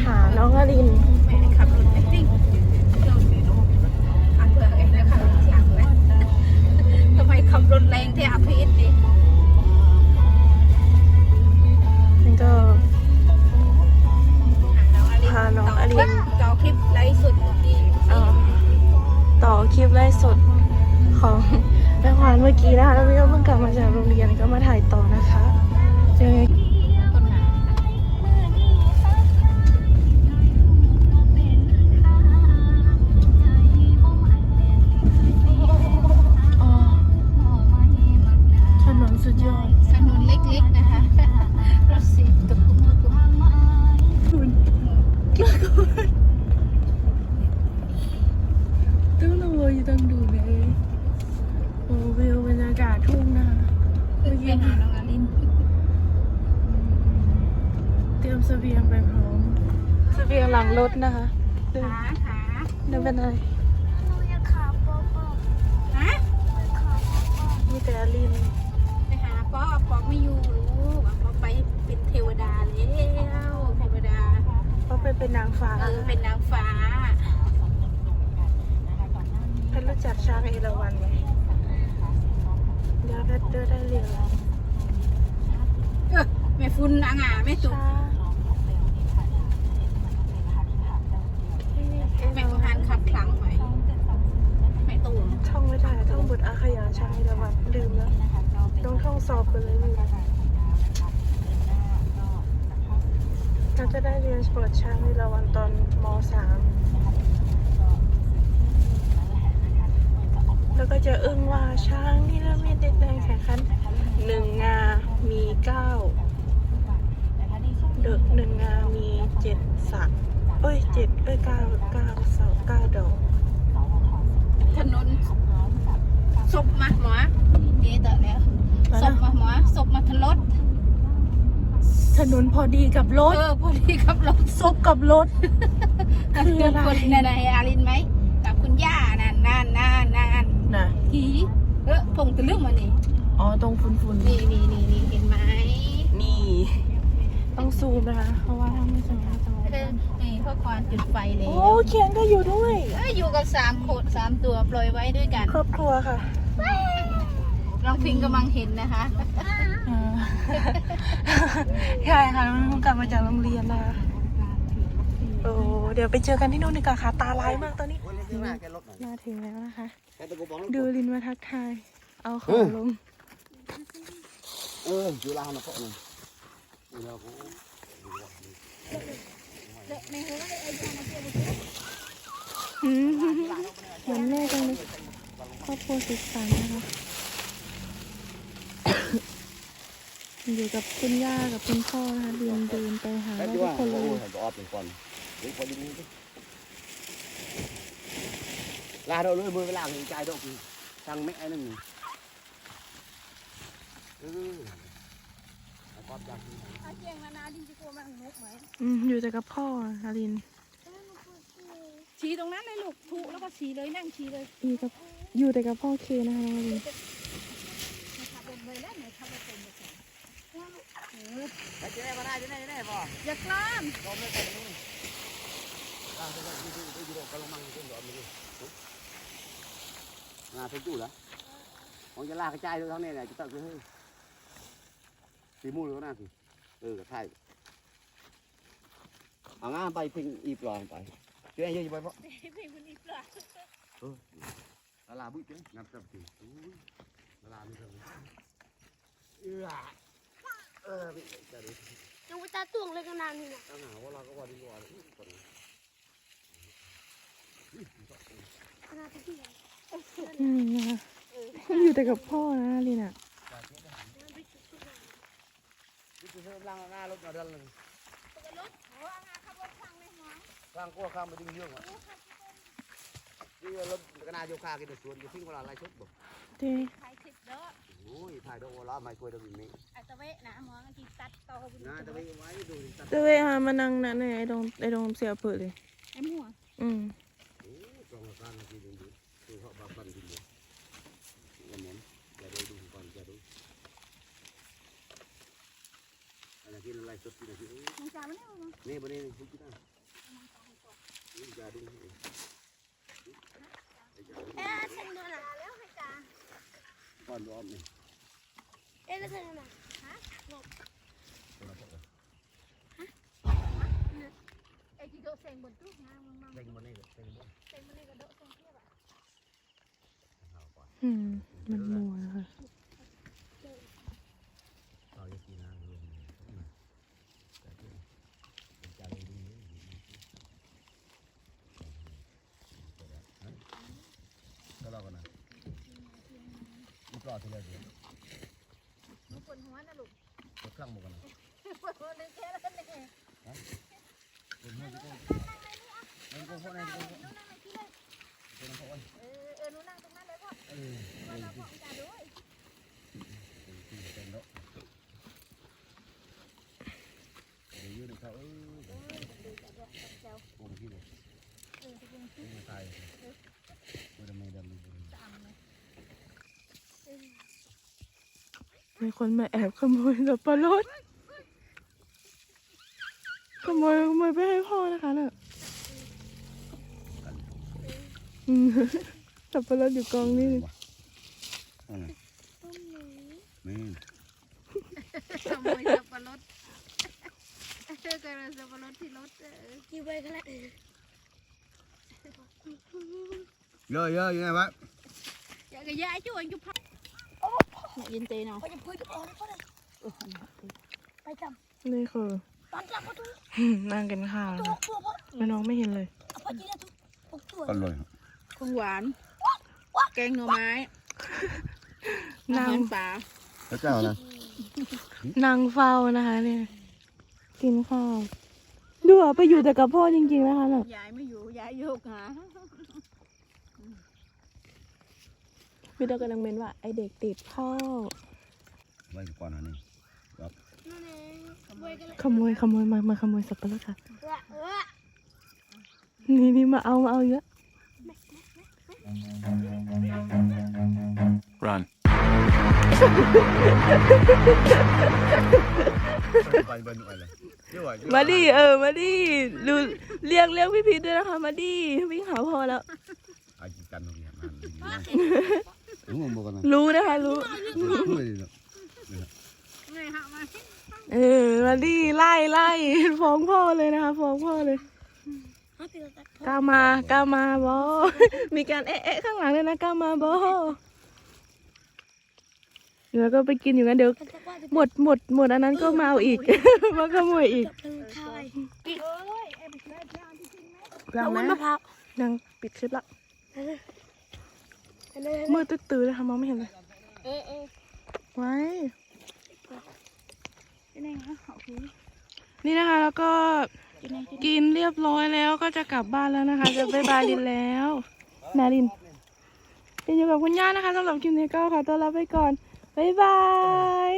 หาน้องอลินแม่ขับรถแท็กซี่เราเสียน้องขับอไงแล้วขับรถหลังแล้วทำไมขับรถแรงที่อาพีดดิ เตรียมเสบียงไปพร้อมเสบียงหลังรถนะคะเดินหาหาไม่เป็นไรฮะมีแต่อลินไปหาป๊อป๊อไม่อยู่รู้ว่าป๊อไปเป็นเทวดาแล้วเทวดาเขาไปเป็นนางฟ้าเออเป็นนางฟ้าเพชรรู้จักช้างเอราวัณไหมเดี๋ยวเพชรเดินได้เรียนแล้วเออแม่ฟุ้นนางอะแม่ตุก ช้างที่นี่เอ แม่ รา กุ วั หา ณ นขับคลังไว้แม่ตูน ท่องไม่ได้ท่องบทอาขยาช้างเอราวัณลืมแล้วต้องท่อง สอบไปเลยลืมเราจะได้เรียนสปอร์ตช้างเอราวัณตอนม .3 แล้วก็จะอึ้งว่าช้างนี่ละเมียเด็ดแดงแข่งขันหนึ่งงา มีเก้าเด็กหนึ่งงา มีเจ็ดสักเอ้ยเจ็ดเอ้ยเก้าเก้าเสาเก้าดอกถนนศพมาหมอเจ๊เตอะแล้วศพมาหมอ ศพมาทะลดถนนพอดีกับรถเออพอดีขับรถซบกับรถคืออะไรคนนั่นน่ะอารินไหมกับคุณย่านั่นนั่นนั่นนั่นน่ะผีเออพงตะลึงมานี่อ๋อตรงฝุ่นฝุ่นๆนี่นี่นี่นี่เห็นไหมนี่ ต้องซูมนะคะเพราะว่าถ้าไม่ซูมจะมองเอไม่อเห็นนี่พ่อควานจุดไฟเลยโอ้เขียนก็อยู่ด้วย เอ้ยอยู่กับสามโขดสามตัวปล่อยไว้ด้วยกัน ครอบครัวค่ะ ลองพิงกำลังเห็นนะคะ อ่าใช่ค่ะมันเพิ่งกลับมาจากโรงเรียนนะคะโอ้เดี๋ยวไปเจอกันที่นู่นดีกว่าค่ะ ตาลายมากตอนนี้ มาถึงแล้วนะคะ ดูลินมาทักทาย เอาของลง เอออยู่ลาวนะพ่อนี่อยู่ลาวกูอืมเหมือนแม่จังเลยครอบครัวสุขสันต์นะคะ อยู่กับคุณย่ากับคุณพ่อนะคะเดินเดินไปหาแค่ทุที่กว่าคนโอ้เลยยออดเป็นก่อนเดี๋ยวพอดีนี้ลาเราเลยมือเวลาเห็นใจดอกทางแม่นั่นนี่เออเอาก๊อฟจับอืมอยู่แต่กับพ่ออารินชี้ตรงนั้นเลยลูกถูแล้วก็ชี้เลยนั่งชี้เลยอยู่กับอยู่แต่กับพ่อเคนะคะน้องอาริน ไปเจ๊มาได้เจ๊ได้เจ๊ได้ป่ะอย่ากล้ามลมไม่เป็นนี่ลาไปก็ยืดยืดยืดกระมังยืดหลอมเลยงาไปจู่ละของจะลากกระจายด้วยทั้งนี้แหละจะตัดไปให้สีมูเลยก็น่าสิเออกระไทยเอางาไปพิงอีปลองไปเจ๊ยังอยู่ไปเพราะพี่มันอีปลาเออละลาบุ้ยเจ๊นับจับสิละลาไม่เท่าเออเออ พี่จะดูจูตาตุ่งเลยกันานนี่นะตั้งหาว่าเราก็ว่าดีกว่าคนขนาดที่อืมนะคะอยู่แต่กับพ่อนะอารินอะนี่คือเพิ่มล่างหน้ารถมาดันเลยล่างก็ข้ามมาดึงเยอะอะนี่รถกระนาโยคากินแต่สวนอยู่ทิ้งเวลาไรชุดบอกเจ๊ถ่า ยคลิปเด้อโอ้ยถ่ายดอกวอลาไม่คุยดอกนี้ไอตะเวะนะหมอกันที่ตัดต่อบุญนะแต่ไม่ไว้ดูตัดเจ๊เวหามานั่งนะเนี่ยไอ้ดงไอ้ดงเสียเปิดเลยไอหมัวอืมโอ้ตรงการนาทีนึงดูคือเขาบังบันกินเลยวันนั้นจะดูดูก่อนจะดูอะไรกินอะไรอะไรสดกินอะไรมันจะไม่ได้หรอนี่บนนี้คุณกินได้นี่จะดูเอ๊ะฉันโดนอะแล้วให้จ้า ก่อนรอบนี่เอ๊ะแล้วฉันน่ะไอ้ที่โดเซ็งบนตู้งามมากเต็งบนนี้เต็งบนๆเซ็งมันนี่ก็โดเซ็งเทียบอะอืมมันมัวนะคะ เราจะกินน้ำรวมแต่เป็นใจดีก็เรากันนะนี่ปล อดที่เลยเดี๋ยวมันปวดหัวนะลูกรถเครื่องหมดกันนะปวดหัวนึงแค่แล้วเนี่ยรถเมื่อกี้ก็ไม่ก็พอไหนก็พอเป็นพอเออเออหนูนั่งตรงนั้นเลยพ่อเออพ่อเราพ่อจ่าด้วยเป็นเนาะเดี๋ยวยืดเขาเออโอ้ที่เลยเออจริงไม่ตายไม่ดำไม่ดำไม่ดำๆตามเลย มีคนมาแอบขโมยสับปะรดขโมยขโมยไปให้พ่อนะคะเนี่ยอืมสับปะรดอยู่กองนี่อะไรต้มหมูไม่ขโมยสับปะรดเจอกันสับปะรดที่รถเออกี่ใบกันละเยอะเยอะยังไงวะอยากจะย้ายช่วยจุ๊บ พักยินเตเนาะไปจะพูดจะออกก็ได้ไปจนี่คือำตอนจับประตูนั่งกินข้าวตัวนะตัวพ่อแล้วน้องไม่เห็นเลยเอาไปจีนตัวตัวกันเลยของหวาน แกงหน่อไม้อานั่งหารป่าแล้วเจ้านะ นั่งเฝ้านะคะเนี่ยกินข้าวดูอะไปอยู่แต่กับพ่อจริงๆนะคะเนี่ยยายไม่อยู่ยายโยกหา พี่ดอกกำลังเมนว่าไอเด็กติดพ่อไว้ก่อนนะนี่นั่นเองขโมยกันละขโมยขโมยมามาขโมยสับปะรดค่ะเออเออนี่นี่มาเอามาเอาเยอะ Run. ไปเบิ้ลไปเลยเยอะมาดิเออมาดิดูเรียกเรียกพี่พีทด้วยนะคะ มาดิวิ่งหาพ่อแล้ว อาจิกันตรงนี้มัน รู้มั้งบอกกันนะรู้นะคะรู้ รู้เลยเนาะไงฮะมาเออมาดิไล่ไล่ฟ้องพ่อเลยนะคะฟ้องพ่อเลยเอาไปตัดกล้ามากล้ามาบอมีการเอ๊ะเอ๊ะข้างหลังเลยนะกล้ามาบอเดี๋ยวก็ไปกินอยู่กันเดี๋ยวกันจะว่าจะหมดหมดหมดอันนั้นก็มาเอาอีกมาขโมยอีกจับเป็นข้าวไอ้เอ้ยเอ็มเคยเที่ยวที่จริงไหมยังเอาวุ้นนะมะพร้าวยังปิดคลิปละอันนี้ มืดตื้อๆเลยค่ะมองไม่เห็นเลย เออเออไว้เป็นไงฮะเขาคือนี่นะคะ แล้วก็กินเรียบร้อยแล้วก็จะกลับบ้านแล้วนะคะ จะไปบายลินแล้วนาลินเป็นอยู่กับคุณย่านะคะสำหรับคลิปนี้ก็ขอตัวลาไปก่อน บ๊ายบาย